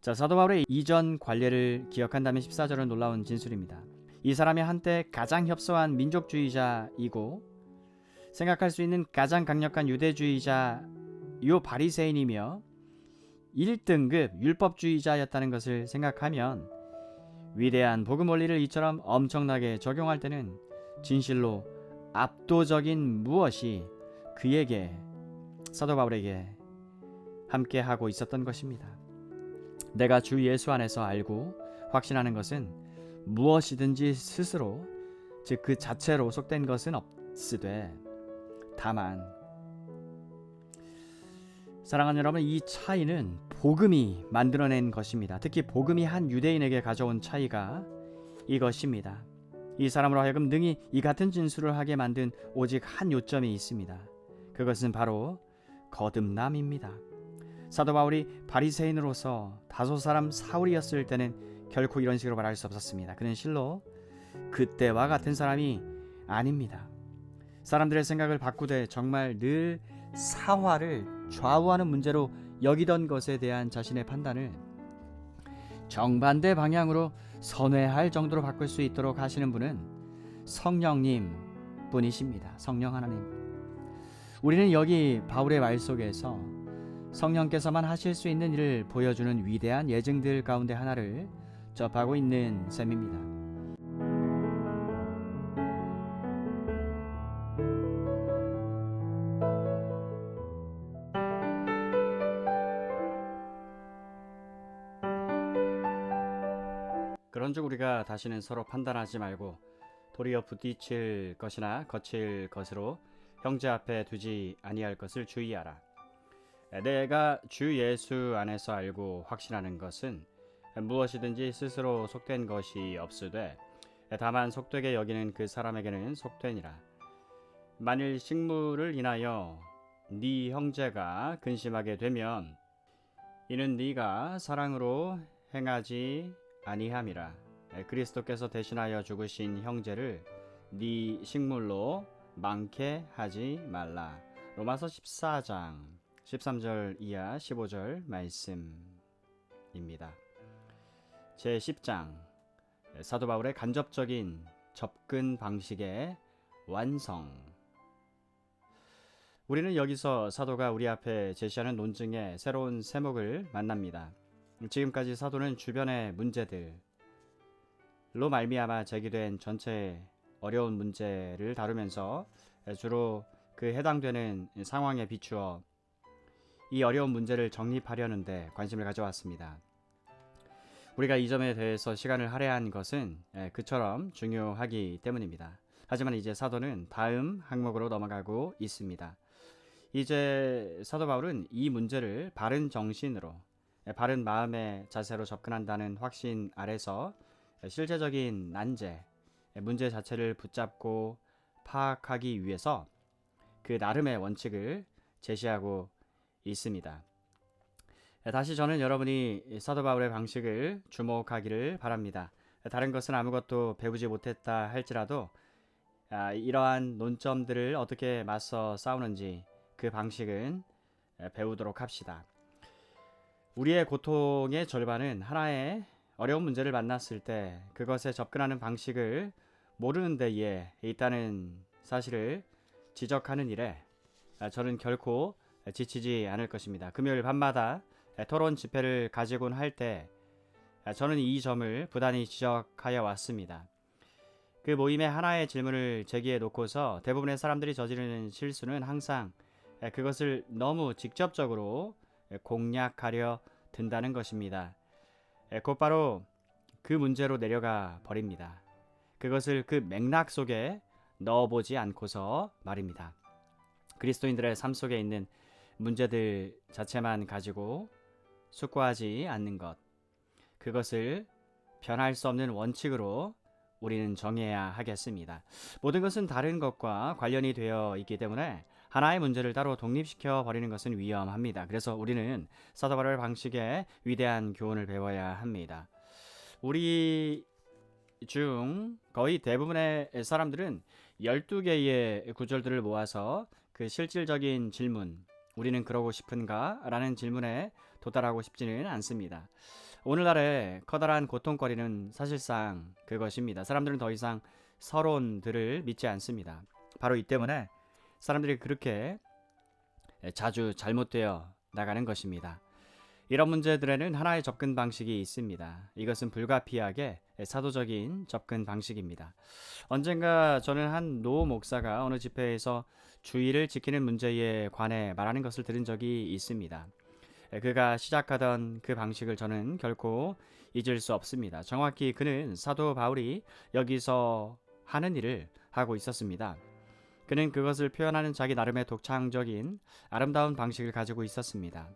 자, 사도 바울의 이전 관례를 기억한다면 14절은 놀라운 진술입니다. 이 사람이 한때 가장 협소한 민족주의자이고 생각할 수 있는 가장 강력한 유대주의자 요 바리새인이며 1등급 율법주의자였다는 것을 생각하면 위대한 복음 원리를 이처럼 엄청나게 적용할 때는 진실로 압도적인 무엇이 그에게 사도 바울에게 함께 하고 있었던 것입니다. 내가 주 예수 안에서 알고 확신하는 것은 무엇이든지 스스로 즉 그 자체로 속된 것은 없으되 다만 사랑하는 여러분 이 차이는 복음이 만들어낸 것입니다. 특히 복음이 한 유대인에게 가져온 차이가 이것입니다. 이 사람으로 하여금 능히 이 같은 진술을 하게 만든 오직 한 요점이 있습니다. 그것은 바로 거듭남입니다. 사도 바울이 바리새인으로서 다소 사람 사울이었을 때는 결코 이런 식으로 말할 수 없었습니다. 그는 실로 그때와 같은 사람이 아닙니다. 사람들의 생각을 바꾸되 정말 늘 사화를 좌우하는 문제로 여기던 것에 대한 자신의 판단을 정반대 방향으로 선회할 정도로 바꿀 수 있도록 하시는 분은 성령님 뿐이십니다. 성령 하나님. 우리는 여기 바울의 말 속에서 성령께서만 하실 수 있는 일을 보여주는 위대한 예증들 가운데 하나를 접하고 있는 셈입니다. 그런즉 우리가 다시는 서로 판단하지 말고 도리어 부딪힐 것이나 거칠 것으로 형제 앞에 두지 아니할 것을 주의하라. 내가 주 예수 안에서 알고 확신하는 것은 무엇이든지 스스로 속된 것이 없으되 다만 속되게 여기는 그 사람에게는 속되니라. 만일 식물을 인하여 네 형제가 근심하게 되면 이는 네가 사랑으로 행하지 아니함이라. 그리스도께서 대신하여 죽으신 형제를 네 식물로 많게 하지 말라. 로마서 14장 13절 이하 15절 말씀입니다. 제 10장 사도 바울의 간접적인 접근 방식의 완성. 우리는 여기서 사도가 우리 앞에 제시하는 논증의 새로운 세목을 만납니다. 지금까지 사도는 주변의 문제들로 말미암아 제기된 전체 어려운 문제를 다루면서 주로 그 해당되는 상황에 비추어 이 어려운 문제를 정립하려는데 관심을 가져왔습니다. 우리가 이 점에 대해서 시간을 할애한 것은 그처럼 중요하기 때문입니다. 하지만 이제 사도는 다음 항목으로 넘어가고 있습니다. 이제 사도 바울은 이 문제를 바른 정신으로 바른 마음의 자세로 접근한다는 확신 아래서 실제적인 난제, 문제 자체를 붙잡고 파악하기 위해서 그 나름의 원칙을 제시하고 있습니다. 다시 저는 여러분이 사도 바울의 방식을 주목하기를 바랍니다. 다른 것은 아무것도 배우지 못했다 할지라도 아, 이러한 논점들을 어떻게 맞서 싸우는지 그 방식은 배우도록 합시다. 우리의 고통의 절반은 하나의 어려운 문제를 만났을 때 그것에 접근하는 방식을 모르는 데에 있다는 사실을 지적하는 일에 저는 결코 지치지 않을 것입니다. 금요일 밤마다 토론 집회를 가지곤 할 때 저는 이 점을 부단히 지적하여 왔습니다. 그 모임에 하나의 질문을 제기해 놓고서 대부분의 사람들이 저지르는 실수는 항상 그것을 너무 직접적으로 공략하려 든다는 것입니다. 곧바로 그 문제로 내려가 버립니다. 그것을 그 맥락 속에 넣어보지 않고서 말입니다. 그리스도인들의 삶 속에 있는 문제들 자체만 가지고 숙고하지 않는 것. 그것을 변할 수 없는 원칙으로 우리는 정해야 하겠습니다. 모든 것은 다른 것과 관련이 되어 있기 때문에 하나의 문제를 따로 독립시켜 버리는 것은 위험합니다. 그래서 우리는 사도바울 방식의 위대한 교훈을 배워야 합니다. 우리 중 거의 대부분의 사람들은 12개의 구절들을 모아서 그 실질적인 질문, 우리는 그러고 싶은가? 라는 질문에 도달하고 싶지는 않습니다. 오늘날의 커다란 고통거리는 사실상 그것입니다. 사람들은 더 이상 서론들을 믿지 않습니다. 바로 이 때문에 사람들이 그렇게 자주 잘못되어 나가는 것입니다. 이런 문제들에는 하나의 접근 방식이 있습니다. 이것은 불가피하게 사도적인 접근 방식입니다. 언젠가 저는 한 노 목사가 어느 집회에서 주의를 지키는 문제에 관해 말하는 것을 들은 적이 있습니다. 그가 시작하던 그 방식을 저는 결코 잊을 수 없습니다. 정확히 그는 사도 바울이 여기서 하는 일을 하고 있었습니다. 그는 그것을 표현하는 자기 나름의 독창적인 아름다운 방식을 가지고 있었습니다.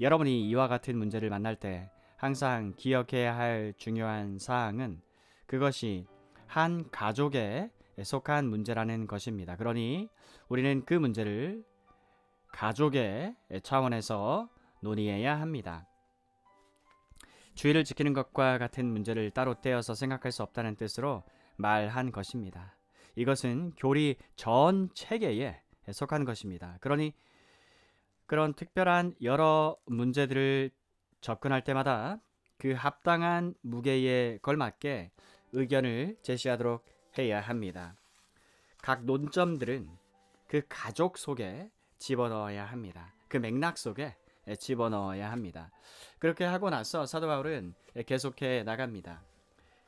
여러분이 이와 같은 문제를 만날 때 항상 기억해야 할 중요한 사항은 그것이 한 가족에 속한 문제라는 것입니다. 그러니 우리는 그 문제를 가족의 차원에서 논의해야 합니다. 주의를 지키는 것과 같은 문제를 따로 떼어서 생각할 수 없다는 뜻으로 말한 것입니다. 이것은 교리 전 체계에 속한 것입니다. 그러니 그런 특별한 여러 문제들을 접근할 때마다 그 합당한 무게에 걸맞게 의견을 제시하도록 해야 합니다. 각 논점들은 그 가족 속에 집어넣어야 합니다. 그 맥락 속에 집어넣어야 합니다. 그렇게 하고 나서 사도 바울은 계속해 나갑니다.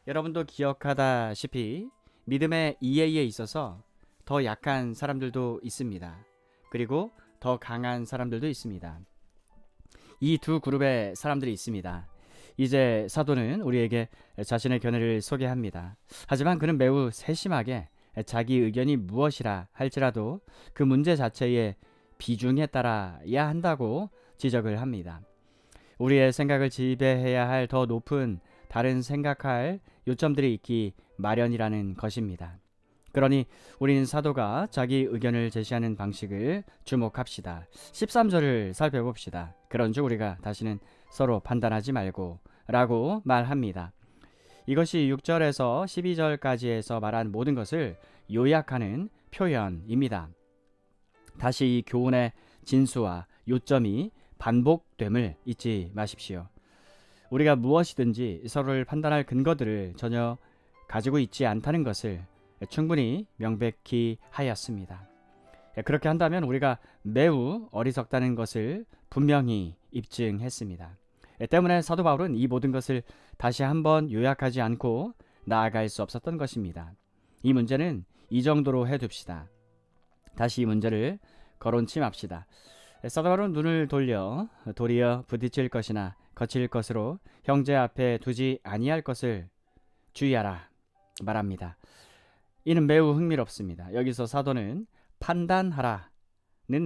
여러분도 기억하다시피 믿음의 이해에 있어서 더 약한 사람들도 있습니다. 그리고 더 강한 사람들도 있습니다. 이 두 그룹의 사람들이 있습니다. 이제 사도는 우리에게 자신의 견해를 소개합니다. 하지만 그는 매우 세심하게 자기 의견이 무엇이라 할지라도 그 문제 자체의 비중에 따라야 한다고 지적을 합니다. 우리의 생각을 지배해야 할 더 높은 다른 생각할 요점들이 있기 마련이라는 것입니다. 그러니 우리는 사도가 자기 의견을 제시하는 방식을 주목합시다. 13절을 살펴봅시다. 그런즉 우리가 다시는 서로 판단하지 말고 라고 말합니다. 이것이 6절에서 12절까지에서 말한 모든 것을 요약하는 표현입니다. 다시 이 교훈의 진수와 요점이 반복됨을 잊지 마십시오. 우리가 무엇이든지 서로를 판단할 근거들을 전혀 가지고 있지 않다는 것을 충분히 명백히 하였습니다. 그렇게 한다면 우리가 매우 어리석다는 것을 분명히 입증했습니다. 때문에 사도 바울은 이 모든 것을 다시 한번 요약하지 않고 나아갈 수 없었던 것입니다. 이 문제는 이 정도로 해둡시다. 다시 이 문제를 거론치 맙시다. 사도 바울은 눈을 돌려 도리어 부딪힐 것이나 거칠 것으로 형제 앞에 두지 아니할 것을 주의하라 말합니다. 이는 매우 흥미롭습니다. 여기서 사도는 판단하라는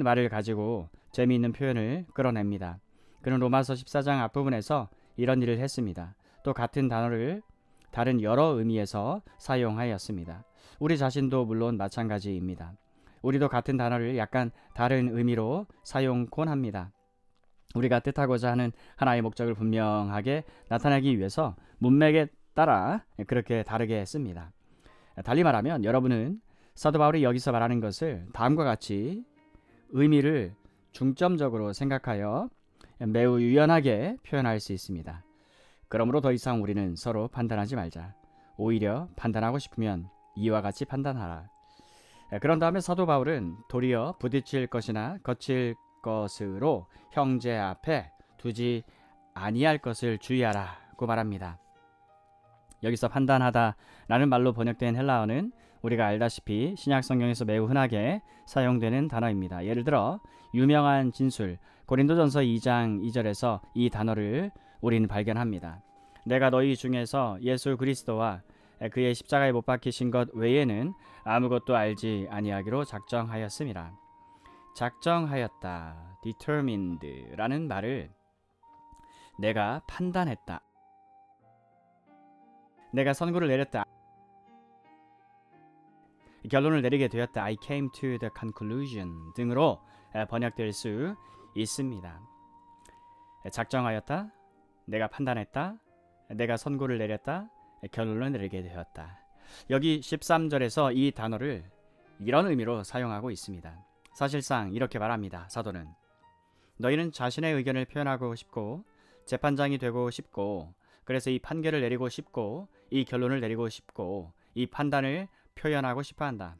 말을 가지고 재미있는 표현을 끌어냅니다. 그는 로마서 14장 앞부분에서 이런 일을 했습니다. 또 같은 단어를 다른 여러 의미에서 사용하였습니다. 우리 자신도 물론 마찬가지입니다. 우리도 같은 단어를 약간 다른 의미로 사용곤 합니다. 우리가 뜻하고자 하는 하나의 목적을 분명하게 나타내기 위해서 문맥에 따라 그렇게 다르게 씁니다. 달리 말하면 여러분은 사도 바울이 여기서 말하는 것을 다음과 같이 의미를 중점적으로 생각하여 매우 유연하게 표현할 수 있습니다. 그러므로 더 이상 우리는 서로 판단하지 말자. 오히려 판단하고 싶으면 이와 같이 판단하라. 그런 다음에 사도 바울은 도리어 부딪힐 것이나 거칠 것으로 형제 앞에 두지 아니할 것을 주의하라고 말합니다. 여기서 판단하다라는 말로 번역된 헬라어는 우리가 알다시피 신약 성경에서 매우 흔하게 사용되는 단어입니다. 예를 들어 유명한 진술 고린도전서 2장 2절에서 이 단어를 우리는 발견합니다. 내가 너희 중에서 예수 그리스도와 그의 십자가에 못 박히신 것 외에는 아무것도 알지 아니하기로 작정하였습니다. 작정하였다, determined라는 말을 내가 판단했다, 내가 선고를 내렸다. 결론을 내리게 되었다. I came to the conclusion 등으로 번역될 수 있습니다. 작정하였다. 내가 판단했다. 내가 선고를 내렸다. 결론을 내리게 되었다. 여기 13절에서 이 단어를 이런 의미로 사용하고 있습니다. 사실상 이렇게 말합니다. 사도는 너희는 자신의 의견을 표현하고 싶고 재판장이 되고 싶고 그래서 이 판결을 내리고 싶고 이 결론을 내리고 싶고 이 판단을 표현하고 싶어 한다.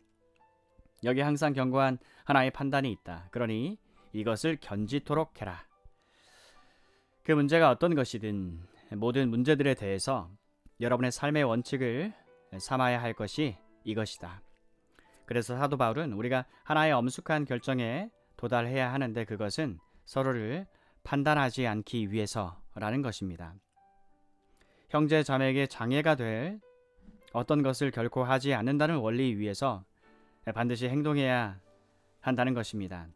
여기 항상 견고한 하나의 판단이 있다. 그러니 이것을 견지토록 해라. 그 문제가 어떤 것이든 모든 문제들에 대해서 여러분의 삶의 원칙을 삼아야 할 것이 이것이다. 그래서 사도 바울은 우리가 하나의 엄숙한 결정에 도달해야 하는데 그것은 서로를 판단하지 않기 위해서라는 것입니다. 형제 자매에게 장애가 될 어떤 것을 결코 하지 않는다는 원리 위에서 반드시 행동해야 한다는 것입니다.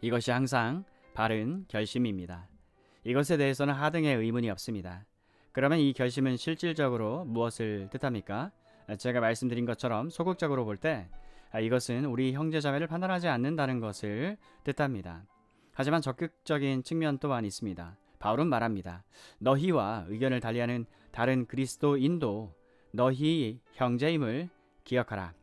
이것이 항상 바른 결심입니다. 이것에 대해서는 하등의 의문이 없습니다. 그러면 이 결심은 실질적으로 무엇을 뜻합니까? 제가 말씀드린 것처럼 소극적으로 볼 때 이것은 우리 형제자매를 판단하지 않는다는 것을 뜻합니다. 하지만 적극적인 측면 또한 있습니다. 바울은 말합니다. 너희와 의견을 달리하는 다른 그리스도인도 너희 형제임을 기억하라.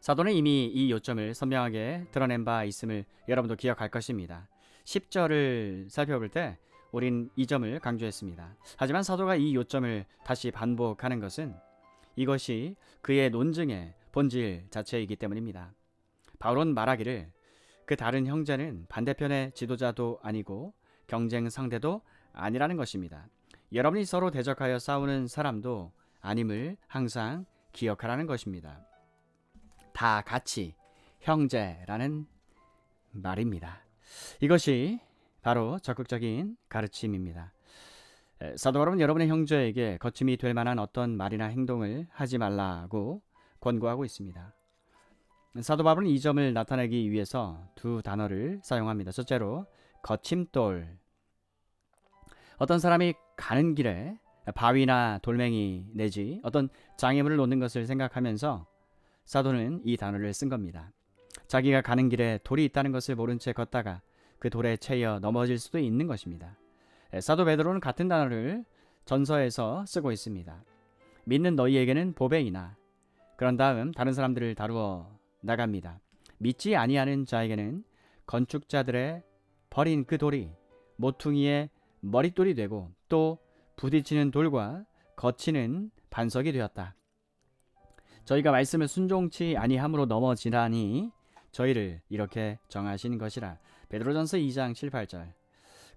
사도는 이미 이 요점을 선명하게 드러낸 바 있음을 여러분도 기억할 것입니다. 10절을 살펴볼 때 우린 이 점을 강조했습니다. 하지만 사도가 이 요점을 다시 반복하는 것은 이것이 그의 논증의 본질 자체이기 때문입니다. 바울은 말하기를 그 다른 형제는 반대편의 지도자도 아니고 경쟁 상대도 아니라는 것입니다. 여러분이 서로 대적하여 싸우는 사람도 아님을 항상 기억하라는 것입니다. 다 같이 형제라는 말입니다. 이것이 바로 적극적인 가르침입니다. 사도 바울은 여러분의 형제에게 거침이 될 만한 어떤 말이나 행동을 하지 말라고 권고하고 있습니다. 사도 바울은 이 점을 나타내기 위해서 두 단어를 사용합니다. 첫째로 거침돌. 어떤 사람이 가는 길에 바위나 돌멩이 내지 어떤 장애물을 놓는 것을 생각하면서 사도는 이 단어를 쓴 겁니다. 자기가 가는 길에 돌이 있다는 것을 모른 채 걷다가 그 돌에 채여 넘어질 수도 있는 것입니다. 사도 베드로는 같은 단어를 전서에서 쓰고 있습니다. 믿는 너희에게는 보배이나 그런 다음 다른 사람들을 다루어 나갑니다. 믿지 아니하는 자에게는 건축자들의 버린 그 돌이 모퉁이의 머릿돌이 되고 또 부딪히는 돌과 거치는 반석이 되었다. 저희가 말씀을 순종치 아니함으로 넘어지나니 저희를 이렇게 정하신 것이라. 베드로전서 2장 7, 8절.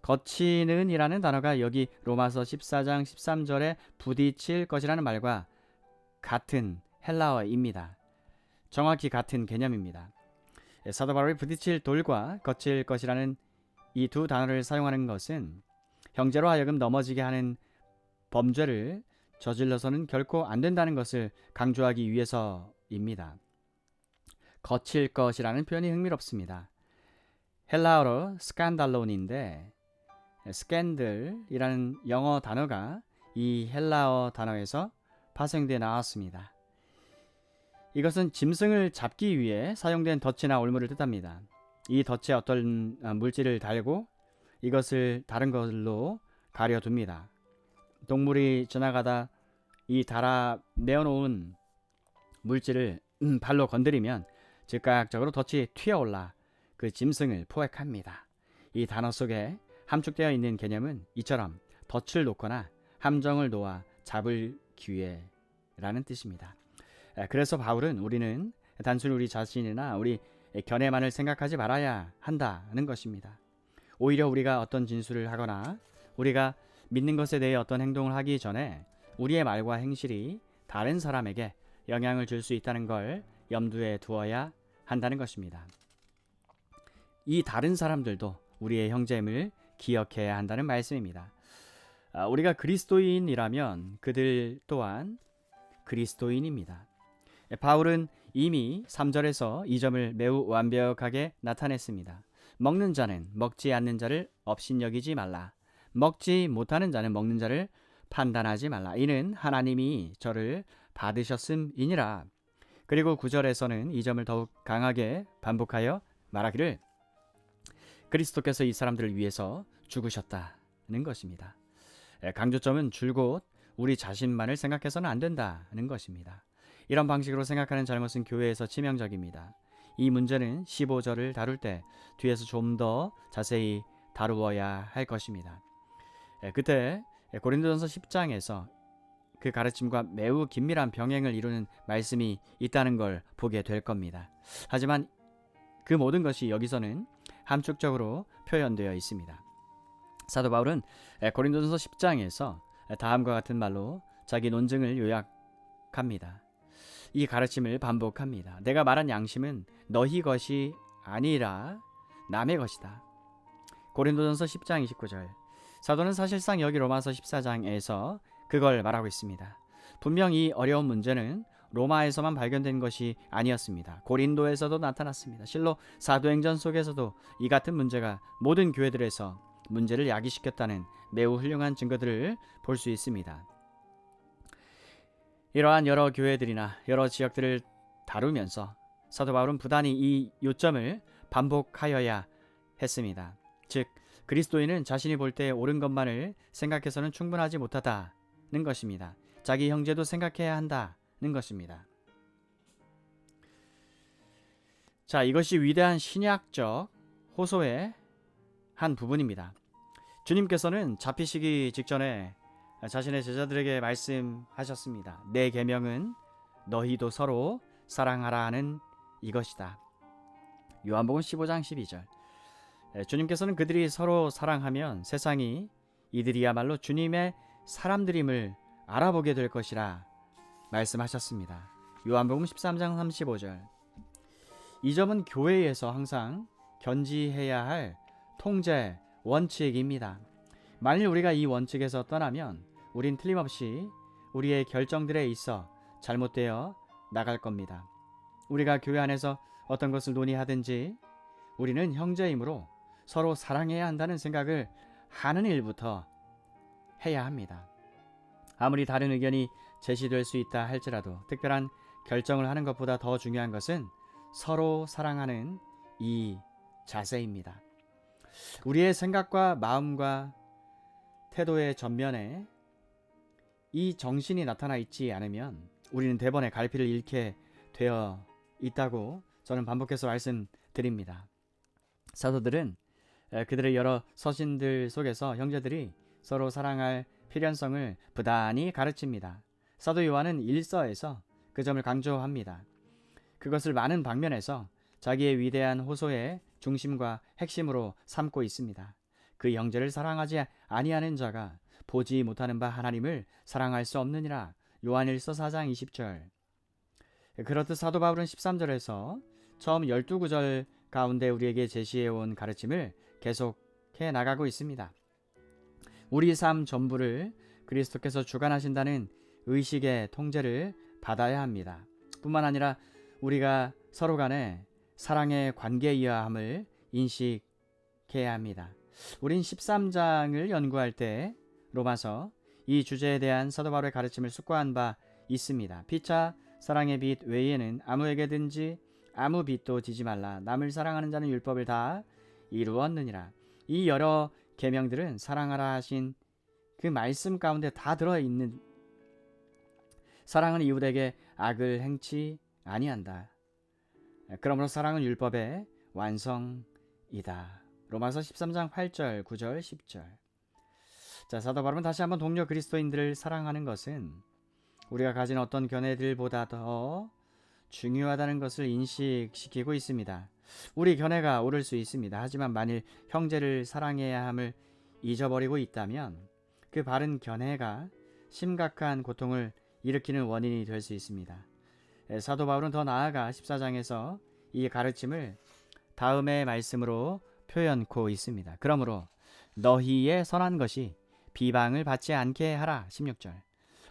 거치는이라는 단어가 여기 로마서 14장 13절에 부딪힐 것이라는 말과 같은 헬라어입니다. 정확히 같은 개념입니다. 사도 바울이 부딪힐 돌과 거칠 것이라는 이 두 단어를 사용하는 것은 형제로 하여금 넘어지게 하는 범죄를 저질러서는 결코 안 된다는 것을 강조하기 위해서입니다. 거칠 것이라는 표현이 흥미롭습니다. 헬라어로 스칸달론인데 스캔들이라는 영어 단어가 이 헬라어 단어에서 파생돼 나왔습니다. 이것은 짐승을 잡기 위해 사용된 덫이나 올무를 뜻합니다. 이 덫에 어떤 물질을 달고 이것을 다른 걸로 가려둡니다. 동물이 지나가다 이 달아 내어놓은 물질을 음, 발로 건드리면 즉각적으로 덫이 튀어올라 그 짐승을 포획합니다. 이 단어 속에 함축되어 있는 개념은 이처럼 덫을 놓거나 함정을 놓아 잡을 기회라는 뜻입니다. 그래서 바울은 우리는 단순히 우리 자신이나 우리 견해만을 생각하지 말아야 한다는 것입니다. 오히려 우리가 어떤 진술을 하거나 우리가 믿는 것에 대해 어떤 행동을 하기 전에 우리의 말과 행실이 다른 사람에게 영향을 줄 수 있다는 걸 염두에 두어야 한다는 것입니다. 이 다른 사람들도 우리의 형제임을 기억해야 한다는 말씀입니다. 아, 우리가 그리스도인이라면 그들 또한 그리스도인입니다. 바울은 이미 3절에서 이 점을 매우 완벽하게 나타냈습니다. 먹는 자는 먹지 않는 자를 업신여기지 말라. 먹지 못하는 자는 먹는 자를 판단하지 말라. 이는 하나님이 저를 받으셨음이니라. 그리고 9절에서는 이 점을 더욱 강하게 반복하여 말하기를 그리스도께서 이 사람들을 위해서 죽으셨다는 것입니다. 강조점은 줄곧 우리 자신만을 생각해서는 안 된다는 것입니다. 이런 방식으로 생각하는 잘못은 교회에서 치명적입니다. 이 문제는 15절을 다룰 때 뒤에서 좀 더 자세히 다루어야 할 것입니다. 예, 그때 고린도전서 10장에서 그 가르침과 매우 긴밀한 병행을 이루는 말씀이 있다는 걸 보게 될 겁니다. 하지만 그 모든 것이 여기서는 함축적으로 표현되어 있습니다. 사도 바울은 고린도전서 10장에서 다음과 같은 말로 자기 논증을 요약합니다. 이 가르침을 반복합니다. 내가 말한 양심은 너희 것이 아니라 남의 것이다. 고린도전서 10장 29절. 사도는 사실상 여기 로마서 14장에서 그걸 말하고 있습니다. 분명 이 어려운 문제는 로마에서만 발견된 것이 아니었습니다. 고린도에서도 나타났습니다. 실로 사도행전 속에서도 이 같은 문제가 모든 교회들에서 문제를 야기시켰다는 매우 훌륭한 증거들을 볼 수 있습니다. 이러한 여러 교회들이나 여러 지역들을 다루면서 사도 바울은 부단히 이 요점을 반복하여야 했습니다. 즉 그리스도인은 자신이 볼 때 옳은 것만을 생각해서는 충분하지 못하다는 것입니다. 자기 형제도 생각해야 한다는 것입니다. 자, 이것이 위대한 신약적 호소의 한 부분입니다. 주님께서는 잡히시기 직전에 자신의 제자들에게 말씀하셨습니다. 내 계명은 너희도 서로 사랑하라 하는 이것이다. 요한복음 15장 12절. 주님께서는 그들이 서로 사랑하면 세상이 이들이야말로 주님의 사람들임을 알아보게 될 것이라 말씀하셨습니다. 요한복음 13장 35절. 이 점은 교회에서 항상 견지해야 할 통제 원칙입니다. 만일 우리가 이 원칙에서 떠나면 우린 틀림없이 우리의 결정들에 있어 잘못되어 나갈 겁니다. 우리가 교회 안에서 어떤 것을 논의하든지 우리는 형제이므로 서로 사랑해야 한다는 생각을 하는 일부터 해야 합니다. 아무리 다른 의견이 제시될 수 있다 할지라도 특별한 결정을 하는 것보다 더 중요한 것은 서로 사랑하는 이 자세입니다. 우리의 생각과 마음과 태도의 전면에 이 정신이 나타나 있지 않으면 우리는 대번에 갈피를 잃게 되어 있다고 저는 반복해서 말씀드립니다. 사도들은 그들의 여러 서신들 속에서 형제들이 서로 사랑할 필연성을 부단히 가르칩니다. 사도 요한은 일서에서 그 점을 강조합니다. 그것을 많은 방면에서 자기의 위대한 호소의 중심과 핵심으로 삼고 있습니다. 그 형제를 사랑하지 아니하는 자가 보지 못하는 바 하나님을 사랑할 수 없느니라. 요한일서 4장 20절. 그렇듯 사도 바울은 13절에서 처음 12구절 가운데 우리에게 제시해 온 가르침을 계속해 나가고 있습니다. 우리 삶 전부를 그리스도께서 주관하신다는 의식의 통제를 받아야 합니다. 뿐만 아니라 우리가 서로 간에 사랑의 관계이어야 함을 인식해야 합니다. 우린 13장을 연구할 때 로마서 이 주제에 대한 사도 바울의 가르침을 숙고한 바 있습니다. 피차 사랑의 빛 외에는 아무에게든지 아무 빛도 지지 말라. 남을 사랑하는 자는 율법을 다 이루었느니라. 이 여러 계명들은 사랑하라 하신 그 말씀 가운데 다 들어 있는 사랑은 이웃에게 악을 행치 아니한다. 그러므로 사랑은 율법의 완성이다. 로마서 13장 8절, 9절, 10절. 자, 사도 바울은 다시 한번 동료 그리스도인들을 사랑하는 것은 우리가 가진 어떤 견해들보다 더 중요하다는 것을 인식시키고 있습니다. 우리 견해가 옳을 수 있습니다. 하지만 만일 형제를 사랑해야 함을 잊어버리고 있다면 그 바른 견해가 심각한 고통을 일으키는 원인이 될 수 있습니다. 사도 바울은 더 나아가 14장에서 이 가르침을 다음의 말씀으로 표현코 있습니다. 그러므로 너희의 선한 것이 비방을 받지 않게 하라. 16절.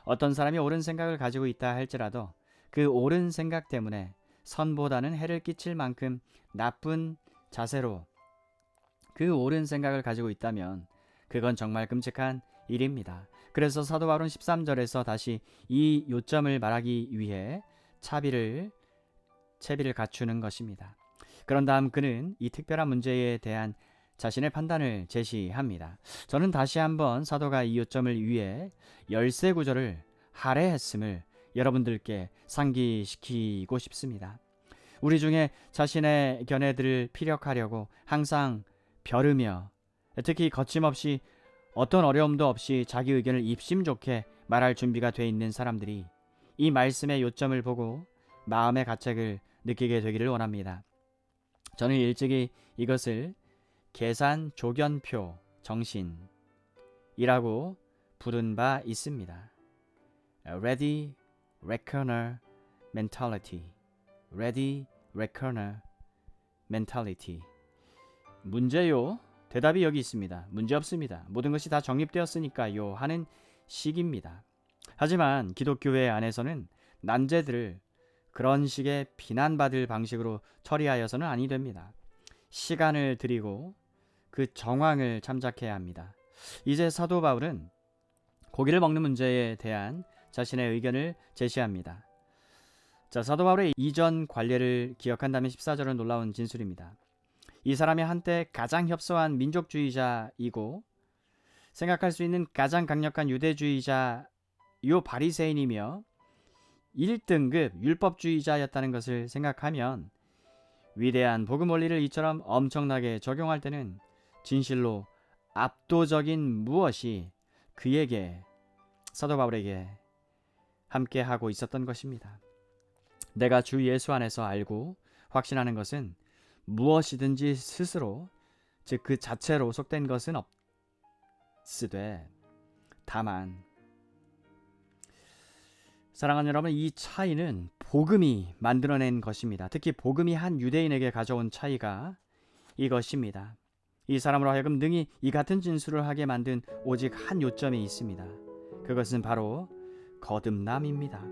어떤 사람이 옳은 생각을 가지고 있다 할지라도 그 옳은 생각 때문에 선보다는 해를 끼칠 만큼 나쁜 자세로 그 옳은 생각을 가지고 있다면 그건 정말 끔찍한 일입니다. 그래서 사도 바울은 13절에서 다시 이 요점을 말하기 위해 차비를 채비를 갖추는 것입니다. 그런 다음 그는 이 특별한 문제에 대한 자신의 판단을 제시합니다. 저는 다시 한번 사도가 이 요점을 위해 열세 구절을 할애했음을 여러분들께 상기시키고 싶습니다. 우리 중에 자신의 견해들을 피력하려고 항상 벼르며 특히 거침없이 어떤 어려움도 없이 자기 의견을 입심 좋게 말할 준비가 돼 있는 사람들이 이 말씀의 요점을 보고 마음의 가책을 느끼게 되기를 원합니다. 저는 일찍이 이것을 계산 조견표 정신이라고 부른 바 있습니다. Ready Reckoner Mentality. Ready Reckoner Mentality. 문제요. 대답이 여기 있습니다. 문제 없습니다. 모든 것이 다 정립되었으니까요 하는 식입니다. 하지만 기독교회 안에서는 난제들을 그런 식의 비난받을 방식으로 처리하여서는 아니 됩니다. 시간을 들이고 그 정황을 참작해야 합니다. 이제 사도 바울은 고기를 먹는 문제에 대한 자신의 의견을 제시합니다. 자, 사도 바울의 이전 관례를 기억한다면 14절은 놀라운 진술입니다. 이 사람이 한때 가장 협소한 민족주의자이고 생각할 수 있는 가장 강력한 유대주의자 요 바리새인이며 1등급 율법주의자였다는 것을 생각하면 위대한 복음 원리를 이처럼 엄청나게 적용할 때는 진실로 압도적인 무엇이 그에게 사도 바울에게 함께 하고 있었던 것입니다. 내가 주 예수 안에서 알고 확신하는 것은 무엇이든지 스스로 즉 그 자체로 속된 것은 없으되 다만 사랑하는 여러분 이 차이는 복음이 만들어낸 것입니다. 특히 복음이 한 유대인에게 가져온 차이가 이것입니다. 이 사람으로 하여금 능히 이 같은 진술을 하게 만든 오직 한 요점이 있습니다. 그것은 바로 거듭남입니다.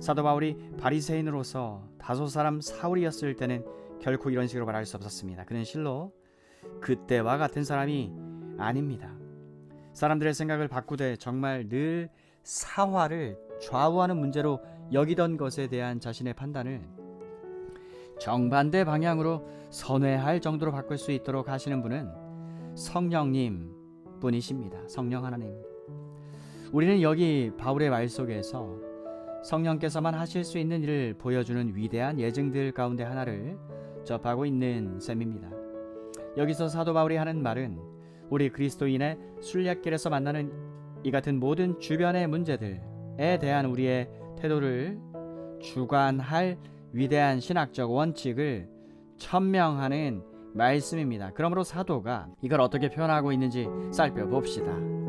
사도 바울이 바리새인으로서 다소 사람 사울이었을 때는 결코 이런 식으로 말할 수 없었습니다. 그는 실로 그때와 같은 사람이 아닙니다. 사람들의 생각을 바꾸되 정말 늘 사화를 좌우하는 문제로 여기던 것에 대한 자신의 판단을 정반대 방향으로 선회할 정도로 바꿀 수 있도록 하시는 분은 성령님 뿐이십니다. 성령 하나님. 우리는 여기 바울의 말 속에서 성령께서만 하실 수 있는 일을 보여주는 위대한 예증들 가운데 하나를 접하고 있는 셈입니다. 여기서 사도 바울이 하는 말은 우리 그리스도인의 순례길에서 만나는 이 같은 모든 주변의 문제들에 대한 우리의 태도를 주관할 위대한 신학적 원칙을 천명하는 말씀입니다. 그러므로 사도가 이걸 어떻게 표현하고 있는지 살펴봅시다.